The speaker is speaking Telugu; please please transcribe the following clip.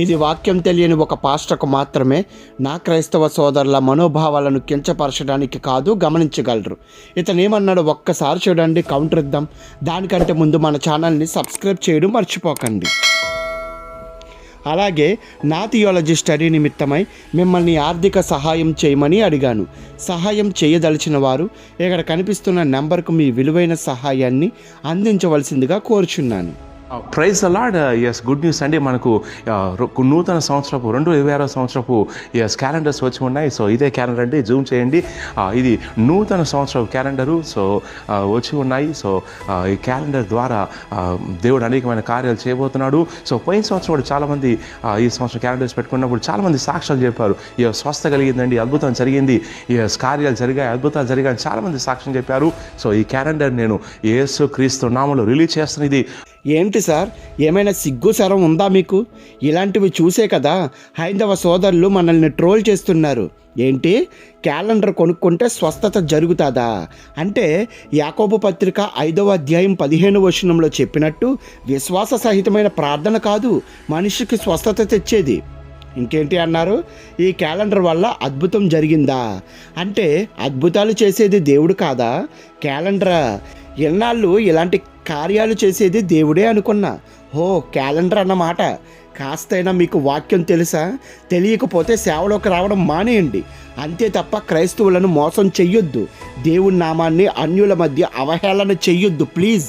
ఇది వాక్యం తెలియని ఒక పాస్టర్కు మాత్రమే నా క్రైస్తవ సోదరుల మనోభావాలను కించపరచడానికి కాదు గమనించగలరు. ఇతను ఏమన్నాడు ఒక్కసారి చూడండి కౌంటర్ ఇద్దాం. దానికంటే ముందు మన ఛానల్ని సబ్స్క్రైబ్ చేయడం మర్చిపోకండి. అలాగే నా థియాలజీ స్టడీ నిమిత్తమై మిమ్మల్ని ఆర్థిక సహాయం చేయమని అడిగాను. సహాయం చేయదలిచిన వారు ఇక్కడ కనిపిస్తున్న నెంబర్కు మీ విలువైన సహాయాన్ని అందించవలసిందిగా కోరుచున్నాను. ప్రైజ్ అలాడ్ ఎస్ గుడ్ న్యూస్ అండి మనకు uh, నూతన సంవత్సరపు రెండు ఇరవై ఆరో సంవత్సరపు ఎస్ క్యాలెండర్స్ వచ్చి ఉన్నాయి. సో ఇదే క్యాలెండర్ అండి. జూమ్ చేయండి. Uh, ఇది నూతన సంవత్సరపు క్యాలెండరు సో uh, వచ్చి ఉన్నాయి. సో ఈ క్యాలెండర్ ద్వారా దేవుడు అనేకమైన కార్యాలు చేయబోతున్నాడు. సో పోయిన సంవత్సరం కూడా చాలామంది ఈ సంవత్సరం క్యాలెండర్స్ పెట్టుకున్నప్పుడు చాలామంది సాక్ష్యాలు చెప్పారు. ఈ స్వస్థ కలిగిందండి అద్భుతం జరిగింది. ఈ కార్యాలు జరిగాయి అద్భుతాలు జరిగాయి చాలామంది సాక్ష్యం చెప్పారు. సో ఈ క్యాలెండర్ నేను ఏసు క్రీస్తు నామంలో రిలీజ్ చేస్తున్నది ఏంటి సార్? ఏమైనా సిగ్గు శరం ఉందా మీకు? ఇలాంటివి చూసే కదా హైందవ సోదరులు మనల్ని ట్రోల్ చేస్తున్నారు. ఏంటి? క్యాలెండర్ కొనుక్కుంటే స్వస్థత జరుగుతుందా? అంటే యాకోబు పత్రిక ఐదవ అధ్యాయం పదిహేను వచనంలో చెప్పినట్టు విశ్వాస సహితమైన ప్రార్థన కాదు మనిషికి స్వస్థత తెచ్చేది. ఇంకేంటి అన్నారు? ఈ క్యాలెండర్ వల్ల అద్భుతం జరిగిందా? అంటే అద్భుతాలు చేసేది దేవుడు కాదా? క్యాలెండరా? ఎన్నాళ్ళు ఇలాంటి కార్యాలు చేసేది దేవుడే అనుకున్నా. హో క్యాలెండర్ అన్నమాట. కాస్తైనా మీకు వాక్యం తెలుసా? తెలియకపోతే సేవలోకి రావడం మానేయండి. అంతే తప్ప క్రైస్తవులను మోసం చెయ్యొద్దు. దేవుని నామాన్ని అన్యుల మధ్య అవహేళన చెయ్యొద్దు ప్లీజ్.